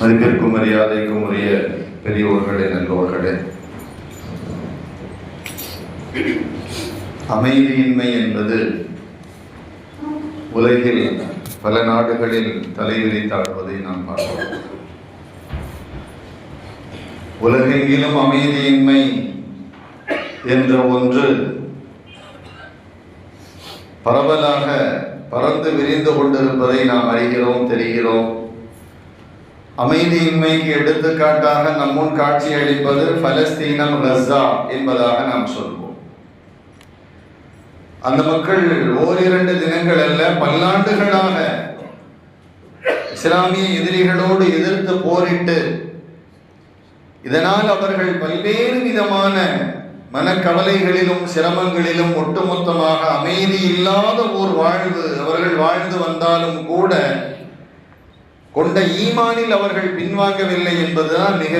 மதிப்பிற்கும் மரியாதைக்கும் உரிய பெரியோர்களே நல்லோர்களே. அமைதியின்மை என்பது உலகில் பல நாடுகளில் தலைவிரித்தாடுவதை நாம் பார்க்கிறோம். உலகெங்கிலும் அமைதியின்மை என்ற ஒன்று பரவலாக பறந்து விரிந்து கொண்டிருப்பதை நாம் அறிகிறோம் தெரிகிறோம். அமைதியின்மைக்கு எடுத்துக்காட்டாக நம் முன் காட்சி அளிப்பது பலஸ்தீனம் ரஸ்ஸா என்பதாக நாம் சொல்வோம். அந்த மக்கள் ஓரிரண்டு தினங்கள் அல்ல பல்லாண்டுகளாக இஸ்லாமிய எதிரிகளோடு எதிர்த்து போரிட்டு இதனால் அவர்கள் பல்வேறு விதமான மனக்கவலைகளிலும் சிரமங்களிலும் ஒட்டுமொத்தமாக அமைதி இல்லாத ஓர் வாழ்வு அவர்கள் வாழ்ந்து வந்தாலும் கூட கொண்ட ஈமானில் அவர்கள் பின்வாங்கவில்லை என்பதுதான் மிக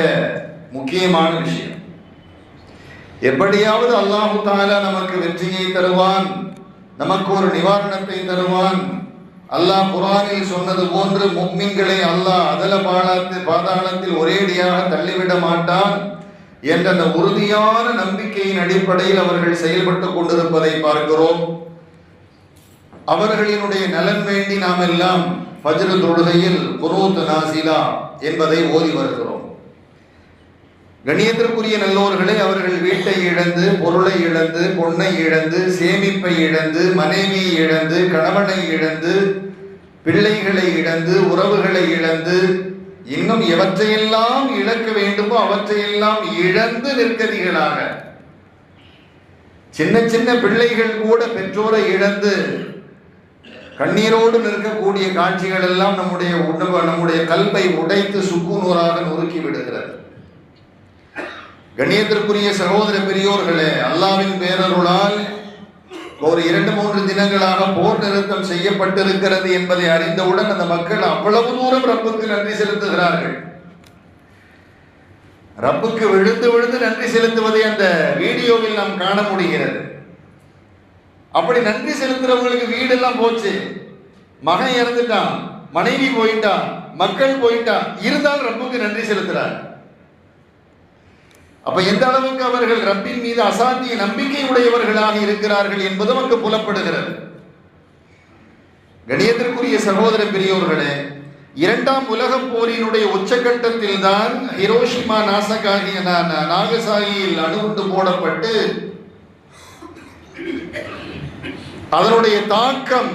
முக்கியமான விஷயம். எப்படியாவது அல்லாஹு தாலா நமக்கு வெற்றியை தருவான் நமக்கு ஒரு நிவாரணத்தை தருவான். அல்லாஹ் குரானில் சொன்னது போன்று முக்மின்களை அல்லாஹ் அதல பாலாத்தில் பாதாளத்தில் ஒரேடியாக தள்ளிவிட மாட்டான் என்ற அந்த உறுதியான நம்பிக்கையின் அடிப்படையில் அவர்கள் செயல்பட்டு கொண்டிருப்பதை பார்க்கிறோம். அவர்களினுடைய நலன் வேண்டி நாம் எல்லாம் ஃபஜ்ரு தொழுகையில் குரூத் நாசிலா என்பதை ஓதி வருகிறோம். கணியத்திற்குரிய நல்லோர்களே அவர்கள் வீட்டை இழந்து பொருளை இழந்து பொண்ணை இழந்து சேமிப்பை இழந்து மனைவியை இழந்து கணவனை இழந்து பிள்ளைகளை இழந்து உறவுகளை இழந்து இன்னும் எவற்றையெல்லாம் இழக்க வேண்டுமோ அவற்றையெல்லாம் இழந்து நிற்கதிகளாக. சின்ன சின்ன பிள்ளைகள் கூட பெற்றோரை இழந்து கண்ணீரோடு நிற்கக்கூடிய காட்சிகள் எல்லாம் நம்முடைய உணவு நம்முடைய கல்வை உடைத்து சுக்குநூறாக நொறுக்கி விடுகிறது. கண்ணியத்திற்குரிய சகோதர பெரியோர்களே அல்லாவின் பேரருளால் ஒரு இரண்டு மூன்று தினங்களாக போர் நிறுத்தம் செய்யப்பட்டிருக்கிறது என்பதை அறிந்தவுடன் அந்த மக்கள் அவ்வளவு தூரம் ரப்புக்கு நன்றி செலுத்துகிறார்கள். ரப்புக்கு விழுந்து விழுந்து நன்றி செலுத்துவதை அந்த வீடியோவில் நாம் காண முடிகிறது. அப்படி நன்றி செலுத்துறவங்களுக்கு வீடெல்லாம் போச்சு. மகன் இறந்துட்டான் மனைவி போயிட்டான் மக்கள் போயிட்டான். இருந்தால் ரப்புக்கு நன்றி செலுத்துறார். அப்ப எந்த அளவுக்கு அவர்கள் ரப்பின் மீது அசாந்திய நம்பிக்கை உடையவர்களாக இருக்கிறார்கள் என்பதும் அங்கு புலப்படுகிறது. கணியத்திற்குரிய சகோதர பெரியோர்களே இரண்டாம் உலகப் போரினுடைய உச்சகட்டத்தில் தான் ஹிரோஷிமா நாசகாகி நாகசாகியில் அணுகுண்டு போடப்பட்டு அதனுடைய தாக்கம்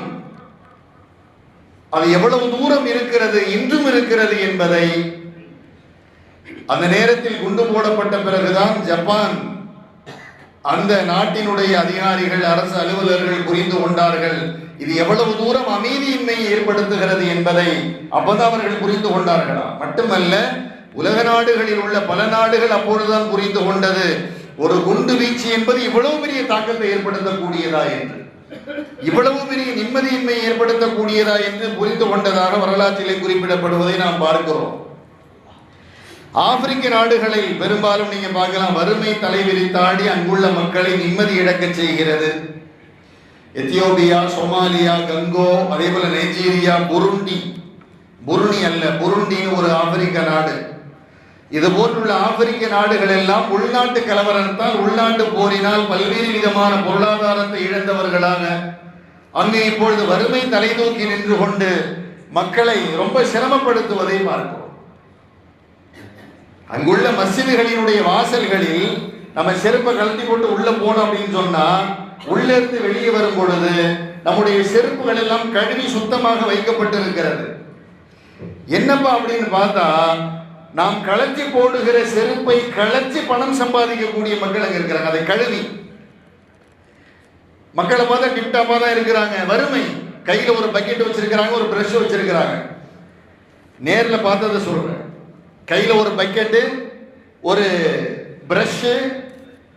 அது எவ்வளவு தூரம் இருக்கிறது இன்றும் இருக்கிறது என்பதை அந்த நேரத்தில் குண்டு போடப்பட்ட பிறகுதான் ஜப்பான் அந்த நாட்டினுடைய அதிகாரிகள் அரசு அலுவலர்கள் புரிந்து கொண்டார்கள். இது எவ்வளவு தூரம் அமைதியின்மையை ஏற்படுத்துகிறது என்பதை அப்போதான் அவர்கள் புரிந்து கொண்டார்களா? மட்டுமல்ல உலக நாடுகளில் உள்ள பல நாடுகள் அப்பொழுதுதான் புரிந்து கொண்டது. ஒரு குண்டு வீச்சு என்பது இவ்வளவு பெரிய தாக்கத்தை ஏற்படுத்தக்கூடியதா என்று. இவ்வளவு பெரிய நிம்மதியின்மை ஏற்படுத்தக்கூடியதா என்று புரிந்து கொண்டதாக வரலாற்றிலே குறிப்பிடப்படுவதை நாம் பார்க்கிறோம். ஆப்பிரிக்க நாடுகளில் பெரும்பாலும் நீங்க பார்க்கலாம் வறுமை தலைவிரித்தாடி அங்குள்ள மக்களை நிம்மதி இழக்க செய்கிறது. எத்தியோப்பியா சோமாலியா கங்கோ அதே போல நைஜீரியா புருண்டி. புருணி அல்ல புருண்டின்னு ஒரு ஆப்பிரிக்க நாடு. இது போன்றுள்ள ஆப்பிரிக்க நாடுகள் எல்லாம் உள்நாட்டு கலவரத்தால் உள்நாட்டு போரினால் பல்வேறு விதமான பொருளாதாரத்தை இழந்தவர்களாக அங்கு இப்பொழுது வறுமை தலை தூக்கி நின்று கொண்டு மக்களை ரொம்ப சிரமப்படுத்துவதை பார்க்கிறோம். அங்குள்ள மசிதிகளினுடைய வாசல்களில் நம்ம செருப்பை கலத்தி கொண்டு உள்ள போனோம் அப்படின்னு சொன்னா உள்ள இருந்து வெளியே வரும் பொழுது நம்முடைய செருப்புகள் எல்லாம் கழுவி சுத்தமாக வைக்கப்பட்டிருக்கிறது. என்னப்பா அப்படின்னு பார்த்தா நாம் களைச்சி போடுகிற செருப்பை களைச்சி பணம் சம்பாதிக்கக்கூடிய மக்கள் அங்க இருக்கிறாங்க. அதை கழுவி. மக்களை பார்த்தா டிப்டாப்பா தான் இருக்கிறாங்க. வறுமை. கையில ஒரு பக்கெட் வச்சிருக்கிறாங்க ஒரு பிரஷ் வச்சிருக்கிறாங்க. நேரில் பார்த்ததை சொல்றேன். கையில ஒரு பக்கெட்டு ஒரு பிரஷ்ஷு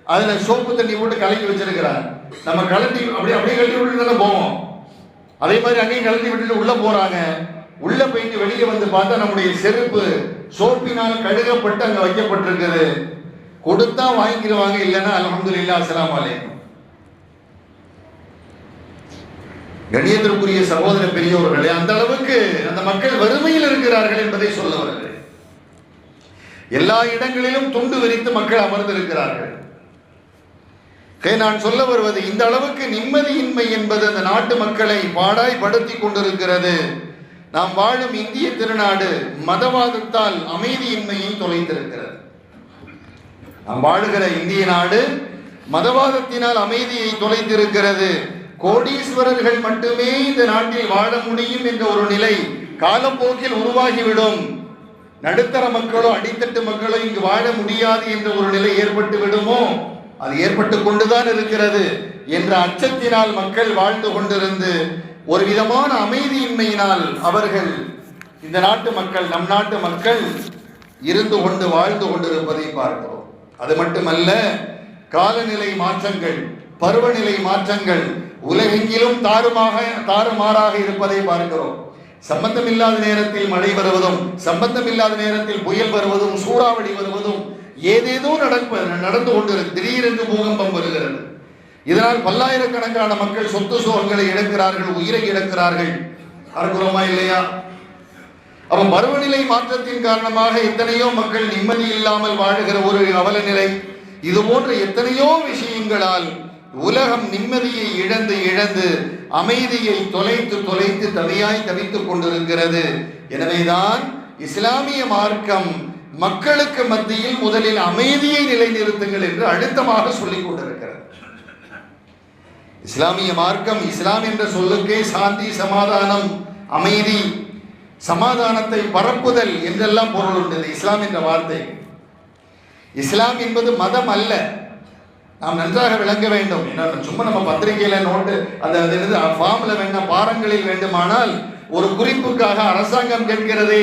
அதில் சோப்பு தண்ணி போட்டு கலக்கி வச்சிருக்கிறாங்க. நம்ம கலட்டி அப்படியே அப்படியே கழட்டி விட்டுட்டு தானே போவோம். அதே மாதிரி அங்கேயும் கலட்டி விட்டுட்டு உள்ள போறாங்க. உள்ள போயிட்டு வெளியே வந்து பார்த்தா நம்முடைய செருப்பு சோப்பினால் கழுகப்பட்டு அங்க வைக்கப்பட்டிருக்குது. கொடுத்தா வாங்கிக்கிடுவாங்க இல்லைன்னா அல்ஹம்துலில்லாஹ் அஸ்ஸலாமு அலைக்கும். கணியத்திற்குரிய சகோதர பெரியோர்களே அந்த அளவுக்கு அந்த மக்கள் வறுமையில் இருக்கிறார்கள் என்பதை சொல்ல வருகிறேன் எல்லா இடங்களிலும் துண்டு விரித்து மக்கள் அமர்ந்திருக்கிறார்கள். நான் சொல்ல வருவது இந்த அளவுக்கு நிம்மதியின்மை என்பது அந்த நாட்டு மக்களை பாடாய்படுத்தி கொண்டிருக்கிறது. நாம் வாழும் இந்திய திருநாடு மதவாதத்தால் அமைதியின்மையை தொலைந்திருக்கிறது. நாம் வாழுகிற இந்திய நாடு மதவாதத்தினால் அமைதியை தொலைந்திருக்கிறது. கோடீஸ்வரர்கள் மட்டுமே இந்த நாட்டில் வாழ முடியும் என்ற ஒரு நிலை காலப்போக்கில் உருவாகிவிடும். நடுத்தர மக்களோ அடித்தட்டு மக்களோ இங்கு வாழ முடியாது என்ற ஒரு நிலை ஏற்பட்டு விடுமோ? அது ஏற்பட்டு கொண்டுதான் இருக்கிறது என்ற அச்சத்தினால் மக்கள் வாழ்ந்து கொண்டிருந்து ஒரு விதமான அமைதியின்மையினால் அவர்கள் இந்த நாட்டு மக்கள் நம் நாட்டு மக்கள் இருந்து கொண்டு வாழ்ந்து கொண்டிருப்பதை பார்க்கிறோம். அது மட்டுமல்ல காலநிலை மாற்றங்கள் பருவநிலை மாற்றங்கள் உலகெங்கிலும் தாறுமாக தாறுமாறாக இருப்பதை பார்க்கிறோம். சம்பந்தமில்லாத நேரத்தில் மழை வருவதும் சம்பந்தமில்லாத நேரத்தில் புயல் வருவதும் சூறாவளி வருவதும் ஏதேதோ நடப்ப நடந்து கொண்டிருக்கிறது திடீரென்று பூகம்பம் வருகிறது. இதனால் பல்லாயிரக்கணக்கான மக்கள் சொத்து சோகங்களை இழக்கிறார்கள் உயிரை இழக்கிறார்கள். அற்புதமா இல்லையா? அப்ப பருவநிலை மாற்றத்தின் காரணமாக எத்தனையோ மக்கள் நிம்மதி இல்லாமல் வாழுகிற ஒரு அவல நிலை இது போன்ற எத்தனையோ விஷயங்களால் உலகம் நிம்மதியை இழந்து இழந்து அமைதியை தொலைத்து தொலைத்து தவியாய் தவித்துக் கொண்டிருக்கிறது. எனவேதான் இஸ்லாமிய மார்க்கம் மக்களுக்கு மத்தியில் முதலில் அமைதியை நிலைநிறுத்துங்கள் என்று அழுத்தமாக சொல்லிக் கொண்டிருக்கிறது. இஸ்லாமிய மார்க்கம் இஸ்லாம் என்ற சொல்லுக்கே சாந்தி சமாதானம் அமைதி சமாதானத்தை பரப்புதல் என்றெல்லாம் பொருள் உண்டு. இஸ்லாம் என்ற வார்த்தை. இஸ்லாம் என்பது மதம் அல்ல. நாம் நன்றாக விளங்க வேண்டும். ஏன்னா சும்மா நம்ம பத்திரிகையில நோட்டு அந்த அது என்னது ஃபார்ம்ல வேண்டாம் பாரங்களில் வேண்டுமானால் ஒரு குறிப்புக்காக அரசாங்கம் கேட்கிறது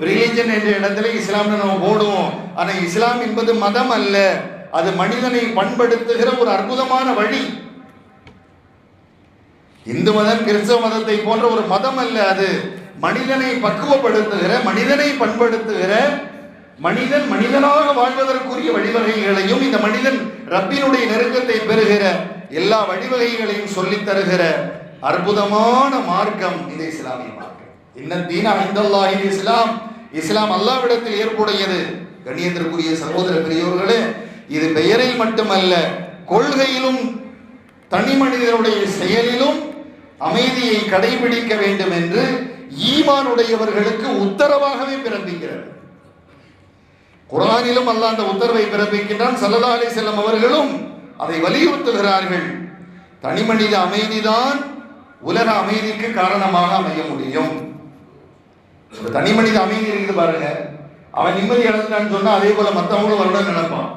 ரிலீஜன் என்ற இடத்துல இஸ்லாம்னு நம்ம போடுவோம். ஆனால் இஸ்லாம் என்பது மதம் அல்ல. அது மனிதனை பண்படுத்துகிற ஒரு அற்புதமான வழி. இந்து மதம் கிறிஸ்தவ மதத்தை போன்ற ஒரு மதம் அல்ல அது. மனிதனை பக்குவப்படுத்துகிற மனிதனை பண்படுத்துகிற மனிதன் மனிதனாக வாழ்வதற்குரிய வழிவகைகளையும் இந்த மனிதன் ரப்பினுடைய நெருக்கத்தை பெறுகிற எல்லா வழிவகைகளையும் சொல்லித் தருகிற அற்புதமான மார்க்கம் இந்த இஸ்லாமிய மார்க்கம். இன்ன தீன ஐந்தல்லாஹி இஸ்லாம். இஸ்லாம் அல்லாவிடத்தில் ஏற்புடையது. கண்ணியத்திற்குரிய சகோதர பெரியோர்களே இது பெயரில் மட்டுமல்ல கொள்கையிலும் தனி மனிதனுடைய செயலிலும் அமைதியை கடைபிடிக்க வேண்டும் என்று ஈமானுடையவர்களுக்கு உத்தரவாகவே பிறப்பிக்கிறது. குரானிலும் அல்ல அந்த உத்தரவை பிறப்பிக்கின்றான். சல்லல்லா அலி செல்லம் அவர்களும் அதை வலியுறுத்துகிறார்கள். தனிமனித அமைதிதான் உலக அமைதிக்கு காரணமாக அமைய முடியும். தனிமனித அமைதி இருக்குது பாருங்க. அவன் நிம்மதி இழந்துட்டான்னு சொன்னா அதே போல மற்றவங்களும் வருடம் நினைப்பான்.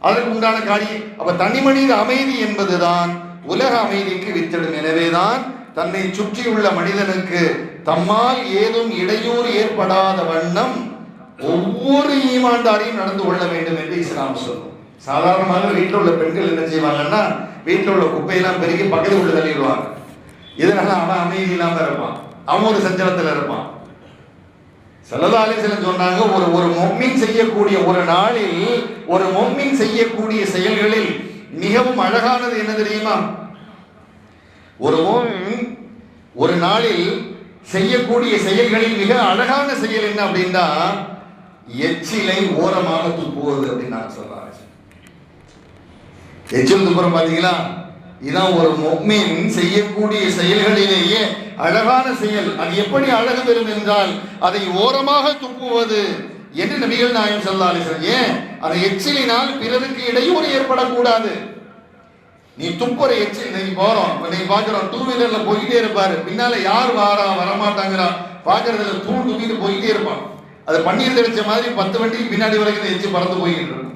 அதற்கு உண்டான காரியம் அப்ப தனிமனித அமைதி என்பதுதான் உலக அமைதிக்கு வித்திடும். எனவேதான் தன்னை சுற்றியுள்ள மனிதனுக்கு தம்மால் ஏதும் இடையூறு ஏற்படாத வண்ணம் ஒவ்வொரு ஈமான்தாரையும் நடந்து கொள்ள வேண்டும் என்று இஸ்லாம் சொல்லும். சாதாரணமாக வீட்டில் உள்ள பெண்கள் என்ன செய்வாங்கன்னா வீட்டில் உள்ள குப்பையெல்லாம் பெருகி பக்கத்து உள்ள தள்ளிடுவாங்க. இதனால அவன் அமைதி இல்லாம இருப்பான். அவன் ஒரு சஞ்சலத்தில் இருப்பான். சல்லல்லா சில சொன்னாங்க ஒரு ஒரு மொம்மின் செய்யக்கூடிய ஒரு நாளில் ஒரு மொம்மின் செய்யக்கூடிய செயல்களில் மிகவும் அழகானது என்ன தெரியுமா? ஒரு மோமின் ஒரு நாளில் செய்யக்கூடிய செயல்களில் மிக அழகான செயல் என்ன அப்படின்னா எச்சிலை ஓரமாக துப்புவது அப்படின்னு நான் சொல்றேன். எச்சில் துப்புறம் பாத்தீங்களா? இதான் ஒரு மொம்மின் செய்யக்கூடிய செயல்களிலேயே அழகான செயல். அது எப்படி அழகு பெறும் என்றால் அதை ஓரமாக துப்புவது என்று நபிகள் நாயம் சொல்லாலே ஏன்? அந்த எச்சிலினால் பிறருக்கு இடையூறு ஏற்படக்கூடாது. நீ துப்புற எச்சில் நீ போறோம் இப்ப நீ பாக்குறோம் டூ வீலர்ல போயிட்டே இருப்பாரு. பின்னால யார் வாரா வரமாட்டாங்கிறான் பாக்குறதுல தூள் துப்பிட்டு போயிட்டே இருப்பான். அது பன்னீர் தெளிச்ச மாதிரி பத்து வண்டிக்கு பின்னாடி வரைக்கும் எச்சு எச்சி பறந்து போய்கிட்டு இருக்கும்.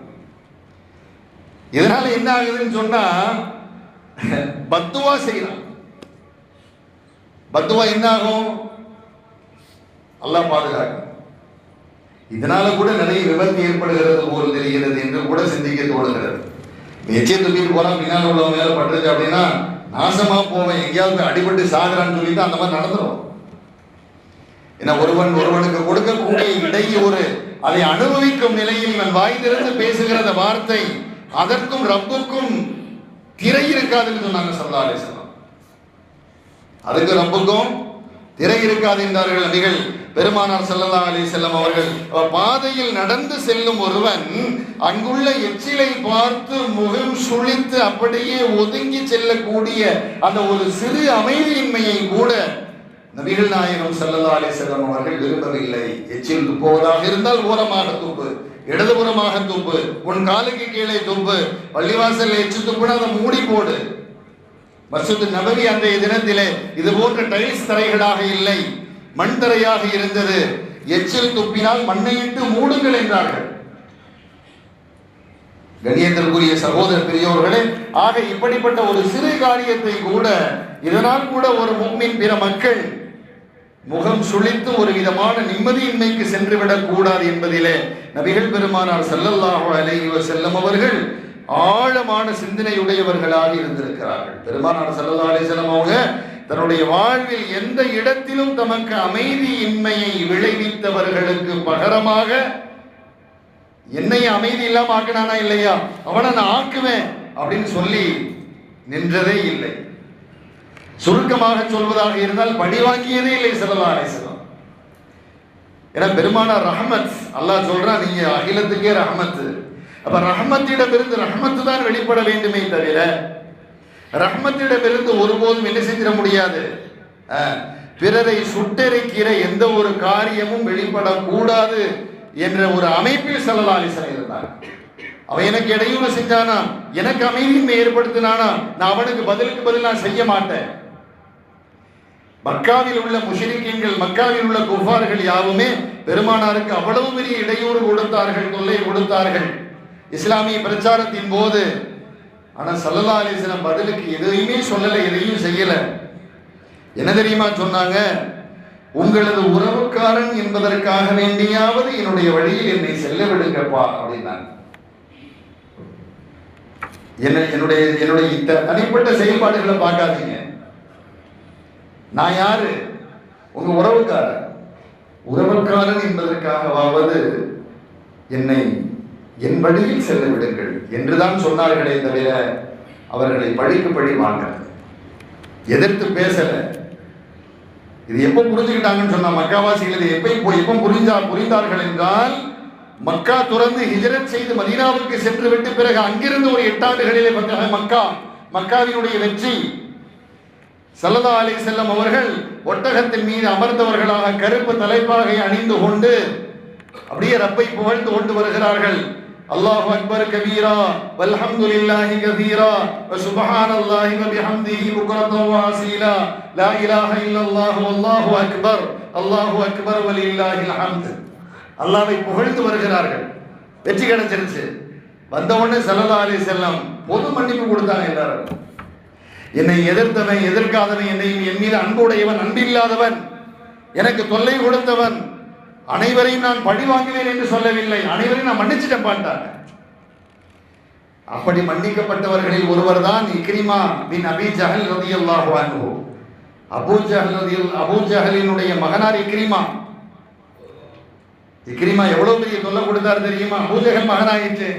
இதனால என்ன ஆகுதுன்னு சொன்னா பத்துவா செய்யலாம். பத்துவா என்ன ஆகும்? எல்லாம் பாதுகாக்கும். இதனால கூட நிறைய விபத்து ஏற்படுகிறது போல் தெரிகிறது என்று கூட சிந்திக்க தோணுகிறது. எச்சே தூக்கிட்டு போனா பின்னால் உள்ளவங்க மேலே பட்டுருச்சு அப்படின்னா நாசமா போவேன். எங்கேயாவது அடிபட்டு சாகுறான்னு சொல்லிட்டு அந்த மாதிரி நடந்துரும். ஏன்னா ஒருவன் ஒருவனுக்கு கொடுக்கக்கூடிய ஒரு அதை அனுபவிக்கும் நிலையில் இவன் வாய் திறந்து பேசுகிற அந்த வார்த்தை அதற்கும் ரப்புக்கும் திரை இருக்காதுன்னு சொன்னாங்க சல்லா அலிஸ்லாம் அதுக்கு ரப்புக்கும் திரை இருக்காது என்றார்கள் நபிகள். பெருமானார் செல்லல்லா அலி செல்லம் அவர்கள் பாதையில் நடந்து செல்லும் ஒருவன் அங்குள்ள எச்சிலை பார்த்து முகம் சுழித்து அப்படியே ஒதுங்கி செல்லக்கூடிய அந்த ஒரு சிறு அமைதியின்மையை கூட நபிகள் நாயகம் செல்லல்லா அலி செல்லம் அவர்கள் விரும்பவில்லை. எச்சில் துப்புவதாக இருந்தால் ஓரமாக துப்பு இடதுபுறமாக துப்பு உன் காலுக்கு கீழே துப்பு பள்ளிவாசல் எச்சு துப்புனா அதை மூடி போடு. மசூத் நபவி அன்றைய தினத்திலே இது போன்ற டைல்ஸ் தரைகளாக இல்லை. மண் தரையாக இருந்தது. எச்சில் துப்பினால் மண்ணையிட்டு மூடுங்கள் என்றார்கள். கண்ணியத்திற்குரிய சகோதர பெரியோர்களே ஆக இப்படிப்பட்ட ஒரு சிறு காரியத்தை கூட இதனால் கூட ஒரு முக்மின் பிற மக்கள் முகம் சுழித்து ஒரு விதமான நிம்மதியின்மைக்கு சென்றுவிடக் கூடாது என்பதிலே நபிகள் பெருமானார் செல்லல்லாஹோ அலைஹி வஸல்லம் அவர்கள் ஆழமான சிந்தனையுடையவர்களாக இருந்திருக்கிறார்கள். பெருமானார் செல்லல்லா அலை செல்லம் அவங்க தன்னுடைய வாழ்வில் எந்த இடத்திலும் தமக்கு அமைதியின்மையை விளைவித்தவர்களுக்கு பகரமாக என்னை அமைதி இல்லாம ஆக்கினானா இல்லையா? அவனை நான் ஆக்குவேன் அப்படின்னு சொல்லி நின்றதே இல்லை. சுருக்கமாக சொல்வதாக இருந்தால் பணி வாங்கியதே இல்லை ஸல்லல்லாஹு அலைஹி ஏன்னா பெருமானார் ரஹமத் அல்லாஹ் சொல்றான் நீங்க அகிலத்துக்கே ரஹமத் அப்ப ரஹமத்திடமிருந்து ரஹமத்து தான் வெளிப்பட வேண்டுமே தவிர ரஹ்மத்திடமிருந்து ஒருபோதும் என்ன செஞ்சிட முடியாது. பிறரை சுட்டெரிக்கிற எந்த ஒரு காரியமும் வெளிப்படக்கூடாது என்ற ஒரு அமைப்பில் ஸல்லல்லாஹு அலைஹி இருந்தார் அவன் எனக்கு இடையூறு செஞ்சானா? எனக்கு அமைதியின்மை ஏற்படுத்தினானா? நான் அவனுக்கு பதிலுக்கு பதில் நான் செய்ய மாட்டேன். மக்காவில் உள்ள முஷரிக்கீன்கள் மக்காவில் உள்ள குஃபார்கள் யாவுமே பெருமானாருக்கு அவ்வளவு பெரிய இடையூறு கொடுத்தார்கள் தொல்லை கொடுத்தார்கள். இஸ்லாமிய பிரச்சாரத்தின் போது ஆனா சல்லல்லா அலிஸ்லாம் பதிலுக்கு எதையுமே சொல்லல எதையும் செய்யல. என்ன தெரியுமா சொன்னாங்க? உங்களது உறவுக்காரன் என்பதற்காக வேண்டியாவது என்னுடைய வழியில் என்னை செல்ல விடுங்கப்பா அப்படின்னாங்க. என்ன என்னுடைய என்னுடைய இந்த தனிப்பட்ட செயல்பாடுகளை பார்க்காதீங்க. நான் யாரு? உங்க உறவுக்காரன். உறவுக்காரன் என்பதற்காகவாவது என்னை என் வழியில் செல்ல விடுங்கள் என்றுதான் சொன்னார்களே தவிர அவர்களை பழிக்கு பழி வாங்கல. எதிர்த்து பேசல. இது எப்போ புரிஞ்சுக்கிட்டாங்கன்னு சொன்ன மக்காவாசிகள் இது எப்போ இப்போ எப்போ புரிஞ்சா புரிந்தார்கள் என்றால் மக்கா துறந்து ஹிஜரத் செய்து மதீனாவுக்கு சென்று விட்டு பிறகு அங்கிருந்து ஒரு எட்டாண்டுகளிலே மக்கா மக்காவினுடைய வெற்றி. சல்லதா அலி செல்லம் அவர்கள் ஒட்டகத்தின் மீது அமர்ந்தவர்களாக கருப்பு தலைப்பாகை அணிந்து கொண்டு அப்படியே ரப்பை புகழ்ந்து கொண்டு வருகிறார்கள். அல்லாஹ் அக்பர் கபீரா வல்ஹம்துலில்லாஹி கபீரா வசுப்ஹானல்லாஹி வபிஹம்திஹி புக்ரத்தன் வாசீலா லா இலாஹ இல்லல்லாஹு வல்லாஹு அக்பர் அல்லாஹு அக்பர் வலில்லாஹில் ஹம்த் அல்லாஹ்வை புகழ்ந்து வருகிறார்கள். வெற்றி கிடைச்சிருச்சு. வந்த உடனே ஸல்லல்லாஹு அலைஹி செல்லம் பொது மன்னிப்பு கொடுத்தாங்க எல்லாரும். என்னை எதிர்த்தவன் எதிர்க்காதவன் என்னை என் மீது அன்புடையவன் அன்பில்லாதவன் எனக்கு தொல்லை கொடுத்தவன் அனைவரையும் நான் பழி வாங்குவேன் என்று சொல்லவில்லை. அனைவரையும் நான் மன்னிச்சிட்டேன் பாண்டாங்க அப்படி மன்னிக்கப்பட்டவர்களில் ஒருவர் தான் இக்ரிமா பின் அபி ஜஹல் ரதியல்லாஹு அன்ஹு. அபூ ஜஹல் ரதியல் அபூ ஜஹலினுடைய மகனார் இக்ரிமா. இக்ரிமா எவ்வளவு பெரிய தொல்லை கொடுத்தார் தெரியுமா? அபூஜகல் மகனாயிற்று.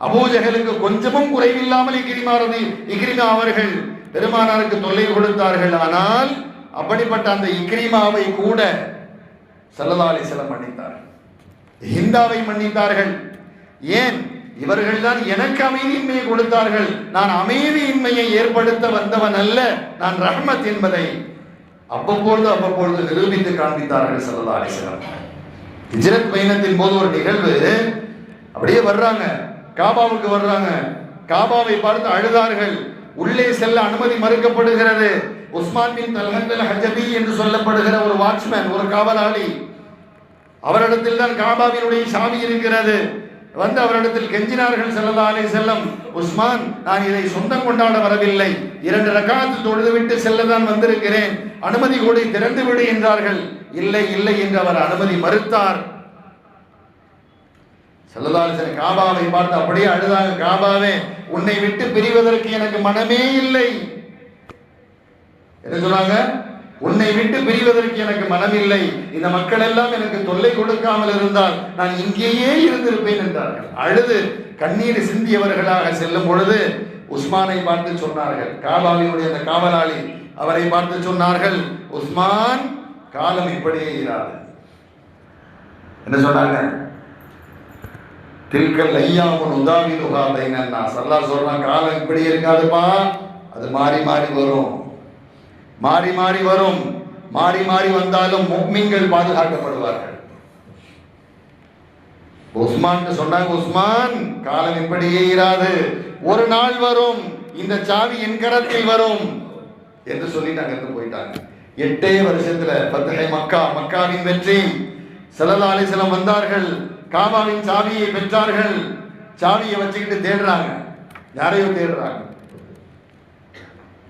அபூஜகலுக்கு கொஞ்சமும் குறைவில்லாமல் இக்ரிமா ரதி இக்ரிமா அவர்கள் பெருமானாருக்கு தொல்லை கொடுத்தார்கள். ஆனால் அப்படிப்பட்ட அந்த இக்ரிமாவை கூட சல்லல்லா அலிஸ்லாம் மன்னித்தார்கள். ஹிந்தாவை மன்னித்தார்கள். ஏன்? இவர்கள்தான் எனக்கு அமைதியின்மையை கொடுத்தார்கள். நான் அமைதியின்மையை ஏற்படுத்த வந்தவன் அல்ல. நான் ரஹ்மத் என்பதை அவ்வப்பொழுது அவ்வப்பொழுது நிரூபித்து காண்பித்தார்கள் சல்லல்லா அலிஸ்லாம் ஹிஜ்ரத் பயணத்தின் போது ஒரு நிகழ்வு. அப்படியே வர்றாங்க. காபாவுக்கு வர்றாங்க. காபாவை பார்த்து அழுதார்கள். உள்ளே செல்ல அனுமதி மறுக்கப்படுகிறது. உஸ்மான் பின் தல்ஹத் ஹஜபி என்று சொல்லப்படுகிற ஒரு வாட்ச்மேன் ஒரு காவலாளி அவரிடத்தில் தான் காபாவினுடைய சாவி இருக்கிறது. வந்து அவரிடத்தில் கெஞ்சினார்கள் செல்லதாலே அலைஹி செல்லம் உஸ்மான் நான் இதை சொந்தம் கொண்டாட வரவில்லை. இரண்டு ரகாத்து தொழுதுவிட்டு செல்லதான் வந்திருக்கிறேன். அனுமதி கூட திறந்து விடு என்றார்கள். இல்லை இல்லை என்று அவர் அனுமதி மறுத்தார். ஸல்லல்லாஹு காபாவை பார்த்து அப்படியே அழுதாங்க காபாவே உன்னை விட்டு பிரிவதற்கு எனக்கு மனமே இல்லை. என்ன சொன்னாங்க உன்னை விட்டு பிரிவதற்கு எனக்கு மனமில்லை. இந்த மக்கள் எல்லாம் எனக்கு தொல்லை கொடுக்காமல் இருந்தால் நான் இங்கேயே இருந்திருப்பேன் என்றார்கள். அழுது கண்ணீர் சிந்தியவர்களாக செல்லும் பொழுது உஸ்மானை பார்த்து சொன்னார்கள். காபாவினுடைய அந்த காவலாளி அவரை பார்த்து சொன்னார்கள் உஸ்மான் காலம் இப்படியே இராது. என்ன சொன்னாங்க? தில்கல் ஐயாமுன் உதாவிலுகா பைனன்னா. சல்லா சொல்றான் காலம் இப்படி இருக்காதுப்பா அது மாறி மாறி வரும். மாறி மாறி வரும். மாறி மாறி வந்தாலும் முக்மீன்கள் பாதுகாக்கப்படுவார்கள். உஸ்மான் சொன்னாங்க உஸ்மான் காலம் இப்படியே இராது. ஒரு நாள் வரும். இந்த சாவி என் கரத்தில் வரும். என்று சொல்லிட்டு அங்கிருந்து போயிட்டாங்க. எட்டே வருஷத்துல பத்தனை மக்கா மக்காவின் வெற்றி. செல்லல்லா சிலம் வந்தார்கள். காபாவின் சாவியை பெற்றார்கள். சாவியை வச்சுக்கிட்டு தேடுறாங்க. யாரையும் தேடுறாங்க.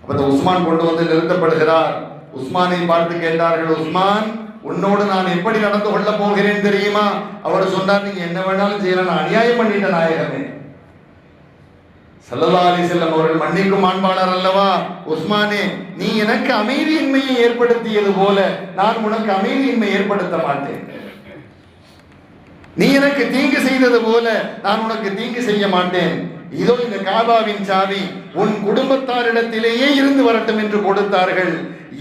அப்போ உஸ்மான் கொண்டு வந்து நிறுத்தப்படுகிறார். உஸ்மானை பார்த்து கேட்டார்கள் உஸ்மான் உன்னோடு நான் எப்படி நடந்து கொள்ள போகிறேன் தெரியுமா? அவர் சொன்னார் நீங்க என்ன வேணாலும் செய்யலாம் நான் அநியாயம் பண்ணிட்ட நாயகமே. சல்லல்லா அலி செல்லம் அவர்கள் மன்னிக்கும் மாண்பாளர் அல்லவா? உஸ்மானே நீ எனக்கு அமைதியின்மையை ஏற்படுத்தியது போல நான் உனக்கு அமைதியின்மை ஏற்படுத்த மாட்டேன். நீ எனக்கு தீங்கு செய்தது போல நான் உனக்கு தீங்கு செய்ய மாட்டேன். இதோ இந்த காபாவின் சாவி உன் குடும்பத்தாரிடத்திலேயே இருந்து வரட்டும் என்று கொடுத்தார்கள்.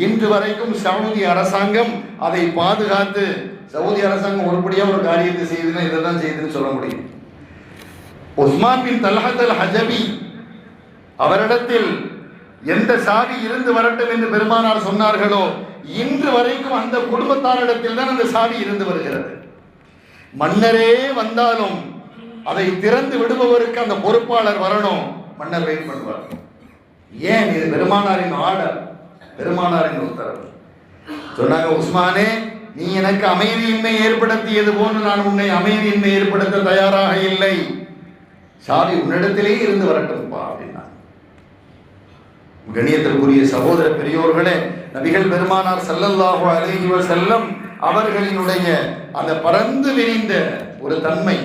இன்று வரைக்கும் சவுதி அரசாங்கம் அதை பாதுகாத்து சவுதி அரசாங்கம் உருப்படியா ஒரு காரியத்தை செய்யுதுன்னா இதெல்லாம் செய்துன்னு செய்யுதுன்னு சொல்ல முடியும். உஸ்மான் பின் தல்ஹத் ஹஜபி அவரிடத்தில் எந்த சாவி இருந்து வரட்டும் என்று பெருமானார் சொன்னார்களோ இன்று வரைக்கும் அந்த குடும்பத்தாரிடத்தில் தான் அந்த சாவி இருந்து வருகிறது. மன்னரே வந்தாலும் அதை திறந்து விடுபவருக்கு அந்த பொறுப்பாளர் வரணும். மன்னர் வெயிட் பண்ணுவார். ஏன் இது பெருமானாரின் ஆர்டர் பெருமானாரின் உத்தரவு. சொன்னாங்க உஸ்மானே நீ எனக்கு அமைதியின்மை ஏற்படுத்தியது போன்று நான் உன்னை அமைதியின்மை ஏற்படுத்த தயாராக இல்லை. சாவி உன்னிடத்திலே இருந்து வரட்டும்பா அப்படின்னா கணியத்திற்குரிய சகோதர பெரியோர்களே நபிகள் பெருமானார் ஸல்லல்லாஹு அழகிவர் செல்லம் அவர்களினுடைய அந்த பறந்து விரிந்த ஒரு தன்மை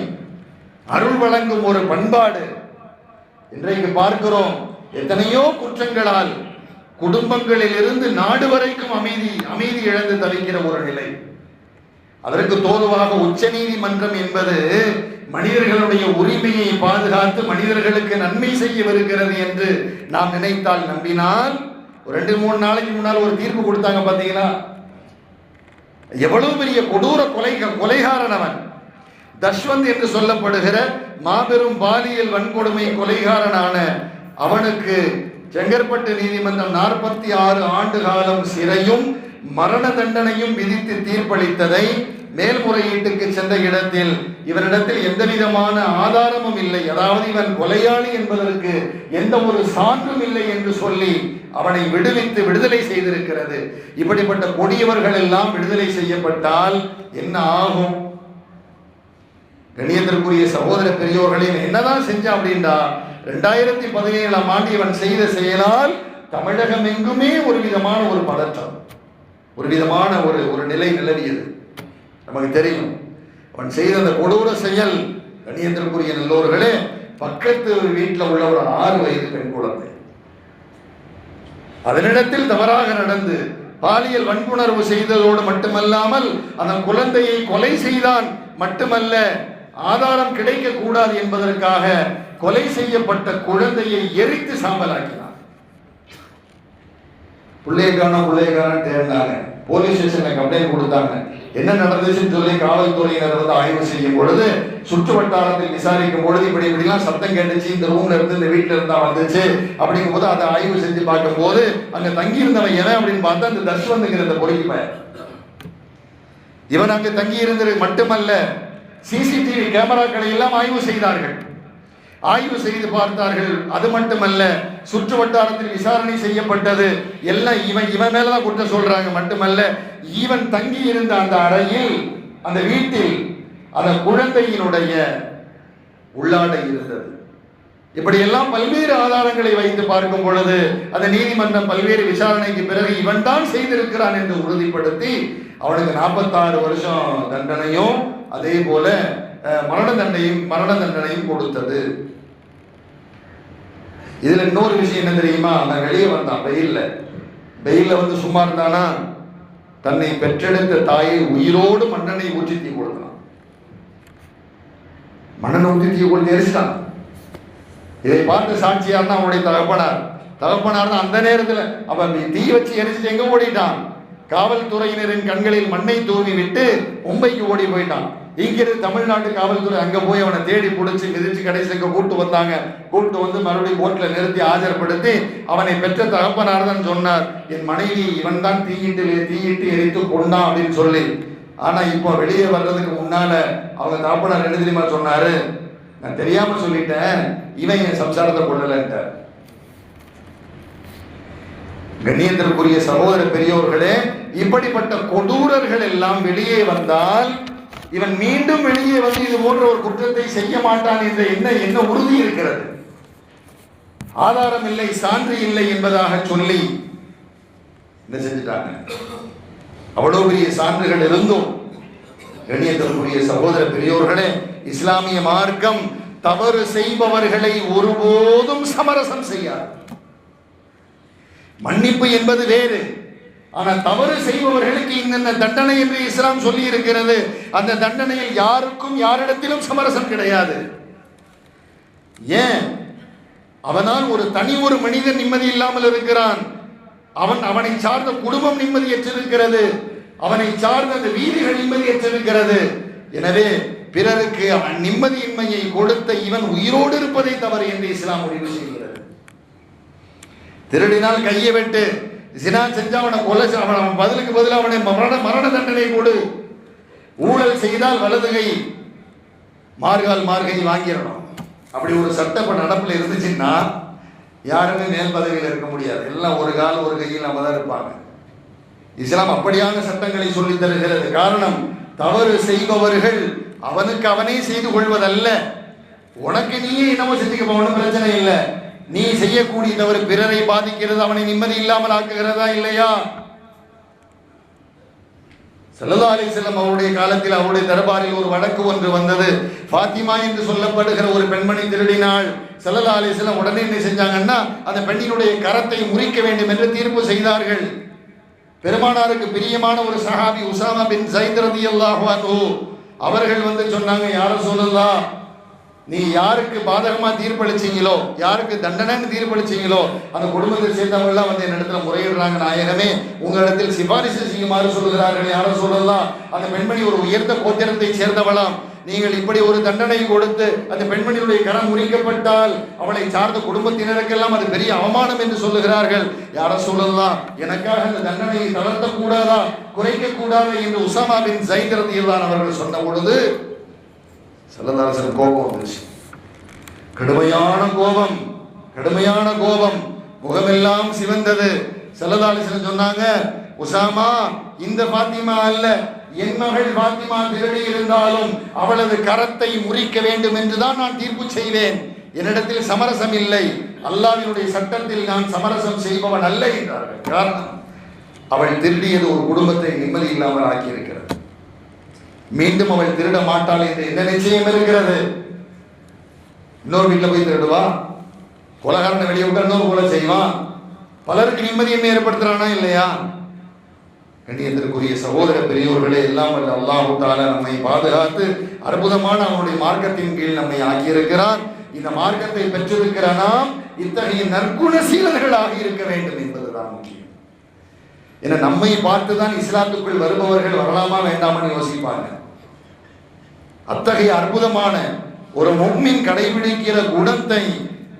அருள் வழங்கும் ஒரு பண்பாடு. இன்றைக்கு பார்க்கிறோம் எத்தனையோ குற்றங்களால் குடும்பங்களில் இருந்து நாடு வரைக்கும் அமைதி அமைதி இழந்து தவிக்கிற ஒரு நிலை. அதற்கு தோதுவாக உச்ச நீதிமன்றம் என்பது மனிதர்களுடைய உரிமையை பாதுகாத்து மனிதர்களுக்கு நன்மை செய்ய வருகிறது என்று நாம் நினைத்தால் நம்பினால் ஒரு ரெண்டு மூணு நாளைக்கு முன்னால் ஒரு தீர்ப்பு கொடுத்தாங்க பாத்தீங்களா எவ்வளவு பெரிய கொடூர கொலை கொலைகாரன் அவன். தஷ்வந்த் என்று சொல்லப்படுகிற மாபெரும் பாலியல் வன்கொடுமை கொலைகாரனான அவனுக்கு செங்கற்பட்டு நீதிமன்றம் நாற்பத்தி ஆறு ஆண்டு காலம் சிறையும் மரண தண்டனையும் விதித்து தீர்ப்பளித்ததை மேல்முறையீட்டுக்கு சென்ற இடத்தில் இவரிடத்தில் எந்த விதமான ஆதாரமும் இல்லை. அதாவது இவன் கொலையாளி என்பதற்கு எந்த ஒரு சான்றும் இல்லை என்று சொல்லி அவனை விடுவித்து விடுதலை செய்திருக்கிறது. இப்படிப்பட்ட கொடியவர்கள் எல்லாம் விடுதலை செய்யப்பட்டால் என்ன ஆகும்? கணியத்திற்குரிய சகோதர பெரியோர்களே என்னதான் செஞ்சான் அப்படின்னா ரெண்டாயிரத்தி பதினேழாம் ஆண்டு இவன் செய்த செயலால் தமிழகம் எங்குமே ஒரு விதமான ஒரு பதற்றம் ஒரு விதமான ஒரு ஒரு நிலை நிலவியது. நமக்கு தெரியும் அவன் செய்த அந்த கொடூர செயல் கணியத்திற்குரிய நல்லோர்களே பக்கத்து வீட்டில் உள்ள ஒரு ஆறு வயது பெண் குழந்தை. அதனிடத்தில் தவறாக நடந்து பாலியல் வன்புணர்வு செய்ததோடு மட்டுமல்லாமல் அந்த குழந்தையை கொலை செய்தான் மட்டுமல்ல ஆதாரம் கிடைக்க கூடாது என்பதற்காக கொலை செய்யப்பட்ட குழந்தையை எரித்து சாம்பலாக்கினான் பிள்ளையக்கான பிள்ளையக்கான தேர்ந்தாங்க. போலீஸ் ஸ்டேஷன்ல கம்ப்ளைண்ட் கொடுத்தாங்க. என்ன நடந்துச்சுன்னு சொல்லி காவல்துறையினர் வந்து ஆய்வு செய்யும் பொழுது சுற்று வட்டாரத்தில் விசாரிக்கும் பொழுது இப்படி இப்படிலாம் சத்தம் கேட்டுச்சு இந்த ரூம்ல இருந்து இந்த வீட்டுல இருந்தா வந்துச்சு. அப்படிங்கும் போது அதை ஆய்வு செஞ்சு பார்க்கும் போது அங்க தங்கி இருந்தவன் எவன் அப்படின்னு பார்த்தா அந்த தஷ்வந்துங்கிற இந்த பொறுக்கி இவன் அங்க தங்கி இருந்தது மட்டுமல்ல சிசிடிவி கேமராக்களை எல்லாம் ஆய்வு செய்தார்கள். ஆய்வு செய்து பார்த்தார்கள். அது மட்டுமல்ல சுற்று வட்டாரத்தில் விசாரணை செய்யப்பட்டது. எல்லாம் இவன் இவன் மேலதான் குற்றம் சொல்றாங்க. மட்டுமல்ல இவன் தங்கி இருந்த அந்த அறையில் அந்த வீட்டில் அந்த குழந்தையினுடைய உள்ளாடை இருந்தது. இப்படியெல்லாம் பல்வேறு ஆதாரங்களை வைத்து பார்க்கும் பொழுது அந்த நீதிமன்றம் பல்வேறு விசாரணைக்கு பிறகு இவன் தான் செய்திருக்கிறான் என்று உறுதிப்படுத்தி அவனுக்கு நாற்பத்தாறு வருஷம் தண்டனையும் அதே போல மரண தண்டையும் மரண தண்டனையும் கொடுத்தது. இதுல இன்னொரு விஷயம் என்ன தெரியுமா? அவன் வெளியே வந்தான் வெயில்ல. வெயில்ல வந்து சும்மா இருந்தானா? தன்னை பெற்றெடுத்த தாயை உயிரோடு மன்னனை ஊற்றி தீ கொடுத்தான் மண்ணெண்ணை ஊற்றி தீ கொடுத்து எரிச்சிட்டான். இதை பார்த்து சாட்சியார்னா அவனுடைய தகப்பனார். தகப்பனார் தான் அந்த நேரத்தில் அவன் தீ வச்சு எரிச்சுட்டு எங்க ஓடிட்டான்? காவல்துறையினரின் கண்களில் மண்ணை தூவி விட்டு மும்பைக்கு ஓடி போயிட்டான். இங்கிருந்து தமிழ்நாட்டு காவல்துறை அங்க போய் அவனை தேடி பிடிச்சி மிதிச்சு கடைசிக்கு கூட்டு வந்தாங்க. கூட்டு வந்து மறுபடியும் கோர்ட்ல நிறுத்தி ஆஜர்படுத்தி அவனை பெற்ற தகப்பனார் தான் சொன்னார் என் மனைவி இவன் தான் தீயிட்டு தீயிட்டு எரித்து கொண்டான் அப்படின்னு சொல்லி. ஆனா இப்போ வெளியே வர்றதுக்கு முன்னால அவங்க தகப்பனார் என்ன தெரியுமா சொன்னாரு? நான் தெரியாம சொல்லிட்டேன். இவன் என் சம்சாரத்தை கொள்ளலன்ட்டார் கண்ணியத்திற்குரிய சகோதர பெரியோர்களே இப்படிப்பட்ட கொடூரர்கள் எல்லாம் வெளியே வந்தால் இவன் மீண்டும் வெளியே வந்து இது போன்ற ஒரு குற்றத்தை செய்ய மாட்டான் என்ற என்ன என்ன உறுதி இருக்கிறது? ஆதாரம் இல்லை சான்று இல்லை என்பதாக சொல்லி என்ன செஞ்சுட்டாங்க? அவ்வளவு பெரிய சான்றுகள் இருந்தும் கண்ணியத்திற்குரிய சகோதர பெரியோர்களே இஸ்லாமிய மார்க்கம் தவறு செய்பவர்களை ஒருபோதும் சமரசம் செய்யாது. மன்னிப்பு என்பது வேறு. ஆனால் தவறு செய்பவர்களுக்கு இன்னென்ன தண்டனை என்று இஸ்லாம் சொல்லி இருக்கிறது அந்த தண்டனையில் யாருக்கும் யாரிடத்திலும் சமரசம் கிடையாது. ஏன்? அவனால் ஒரு தனி ஒரு மனிதன் நிம்மதி இல்லாமல் இருக்கிறான். அவன் அவனை சார்ந்த குடும்பம் நிம்மதியற்றிருக்கிறது. அவனை சார்ந்த அந்த வீதிகள் நிம்மதியற்றிருக்கிறது. எனவே பிறருக்கு நிம்மதியின்மையை கொடுத்த இவன் உயிரோடு இருப்பதை தவறு என்று இஸ்லாம் முடிவு செய்கிறது. திருடினால் கையை வெட்டு. சினா செஞ்சா அவனை கொலை அவன் அவன் பதிலுக்கு பதில் அவனை மரண மரண தண்டனை கொடு. ஊழல் செய்தால் வலது கை. மார்கால் மார்கை வாங்கிடணும். அப்படி ஒரு சட்டம் நடப்பில் இருந்துச்சுன்னா யாருமே மேல் பதவியில் இருக்க முடியாது. எல்லாம் ஒரு கால் ஒரு கையில் நம்ம தான் இருப்பாங்க. இஸ்லாம் அப்படியான சட்டங்களை சொல்லித் தருகிறது. காரணம் தவறு செய்பவர்கள் அவனுக்கு அவனே செய்து கொள்வதல்ல. உனக்கு நீயே என்னமோ செஞ்சுக்க போகணும் பிரச்சனை இல்லை. நீ செய்யக்கூடிய தவறு பிறரை பாதிக்கிறது அவனை நிம்மதி இல்லாமல் ஆக்குகிறதா இல்லையா? செல்லதா அலி செல்லம் அவருடைய காலத்தில் அவருடைய தர்பாரில் ஒரு வழக்கு ஒன்று வந்தது. ஃபாத்திமா என்று சொல்லப்படுகிற ஒரு பெண்மணி திருடினாள். செல்லதா அலி செல்லம் உடனே என்ன செஞ்சாங்கன்னா அந்த பெண்ணினுடைய கரத்தை முறிக்க வேண்டும் என்று தீர்ப்பு செய்தார்கள். பெருமானாருக்கு பிரியமான ஒரு சஹாபி உசாமா பின் சைத் ரலியல்லாஹு அன்ஹு அவர்கள் வந்து சொன்னாங்க யாரும் சொல்லலாம் நீ யாருக்கு பாதகமா தீர்ப்பளிச்சீங்களோ யாருக்கு தண்டனைன்னு தீர்ப்பளிச்சீங்களோ அந்த குடும்பத்தை சேர்ந்தவங்களாம் வந்து என்னிடத்துல முறையிடுறாங்க நாயகமே. உங்களிடத்தில் சிபாரிசு செய்யுமாறு சொல்லுகிறார்கள் யாரும் சொல்லலாம். அந்த பெண்மணி ஒரு உயர்ந்த கோத்திரத்தை சேர்ந்தவளாம். நீங்கள் இப்படி ஒரு தண்டனை கொடுத்து அந்த பெண்மணியுடைய கரம் முறிக்கப்பட்டால் அவளை சார்ந்த குடும்பத்தினருக்கெல்லாம் அது பெரிய அவமானம் என்று சொல்லுகிறார்கள். யார சொல்லலாம் எனக்காக அந்த தண்டனையை தளர்த்தக்கூடாதா குறைக்க கூடாதா என்று உசாமா பின் ஜைத் அவர்கள் சொன்ன பொழுது செல்லதாரசன் கோபம் வந்துச்சு கடுமையான கோபம் கடுமையான கோபம். முகமெல்லாம் சிவந்தது. செல்லதாலிசன் சொன்னாங்க உசாமா இந்த பாத்திமா அல்ல. என் மகள் பாத்திமா திருடி இருந்தாலும் அவளது கரத்தை முறிக்க வேண்டும் என்றுதான் நான் தீர்ப்பு செய்வேன். என்னிடத்தில் சமரசம் இல்லை. அல்லாவினுடைய சட்டத்தில் நான் சமரசம் செய்பவன் அல்ல என்றார்கள். காரணம் அவள் திருடியது ஒரு குடும்பத்தை நிம்மதி இல்லாமல் ஆக்கியிருக்கிறார் மீண்டும் அவள் திருட மாட்டாள் என்று என்ன நிச்சயம் இருக்கிறது? இன்னொரு வீட்டில் போய் திருடுவா? கொலகாரனை வெளியே விட்டு இன்னொரு கொலை செய்வான். பலருக்கு நிம்மதியை ஏற்படுத்துறானா இல்லையா? கண்ணியத்திற்குரிய சகோதர பெரியோர்களே எல்லாம் அல்ல அல்லாஹு தாலா நம்மை பாதுகாத்து அற்புதமான அவனுடைய மார்க்கத்தின் கீழ் நம்மை ஆக்கியிருக்கிறான் இந்த மார்க்கத்தை பெற்றிருக்கிற நாம் இத்தகைய நற்குணசீலர்களாக இருக்க வேண்டும் என்பதுதான் முக்கியம். ஏன்னா நம்மை பார்த்துதான் இஸ்லாத்துக்குள் வருபவர்கள் வரலாமா வேண்டாமான்னு யோசிப்பாங்க. அத்தகைய அற்புதமான ஒரு முக்மின் கடைபிடிக்கிற குணத்தை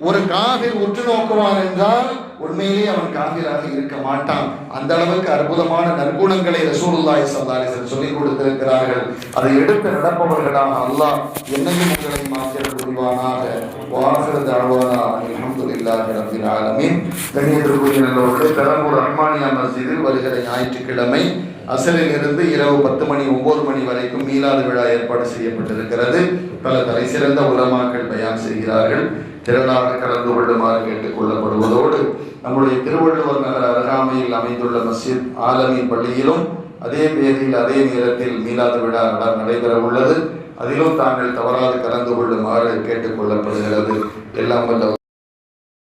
ஒரு காவிர் உற்று நோக்குவான் என்றால் உண்மையிலேயே அவன் காவிராக இருக்க மாட்டான். அந்த அளவுக்கு அற்புதமான நற்குணங்களை ரசூலுல்லாய் சல்லாலிசன் சொல்லிக் கொடுத்திருக்கிறார்கள். அதை எடுத்து நடப்பவர்களாக அல்லாஹ் என்னையும் உங்களை மாற்றிட புரிவானாக வாசல் தாழ்வானா அல்ஹம்துலில்லாஹி ரப்பில் ஆலமீன். கண்ணியத்திற்குரிய நல்லவர்களே பெரம்பூர் ரஹ்மானியா மஸ்ஜிதில் வருகிற ஞாயிற்றுக்கிழமை அசலில் இருந்து இரவு பத்து மணி ஒன்பது மணி வரைக்கும் மீலாது விழா ஏற்பாடு செய்யப்பட்டிருக்கிறது. பல தலை சிறந்த உலமாக்கள் பயான் செய்கிறார்கள். திரளாக கலந்து கொள்ளுமாறு கேட்டுக் கொள்ளப்படுவதோடு நம்முடைய திருவள்ளுவர் நகர் அருகாமையில் அமைந்துள்ள மஸ்ஜித் ஆலமி பள்ளியிலும் அதே பேரில் அதே நேரத்தில் மீலாது விழா நடைபெற உள்ளது அதிலும் தாங்கள் தவறாது கலந்து கொள்ளுமாறு கேட்டுக் கொள்ளப்படுகிறது. எல்லாம் வல்ல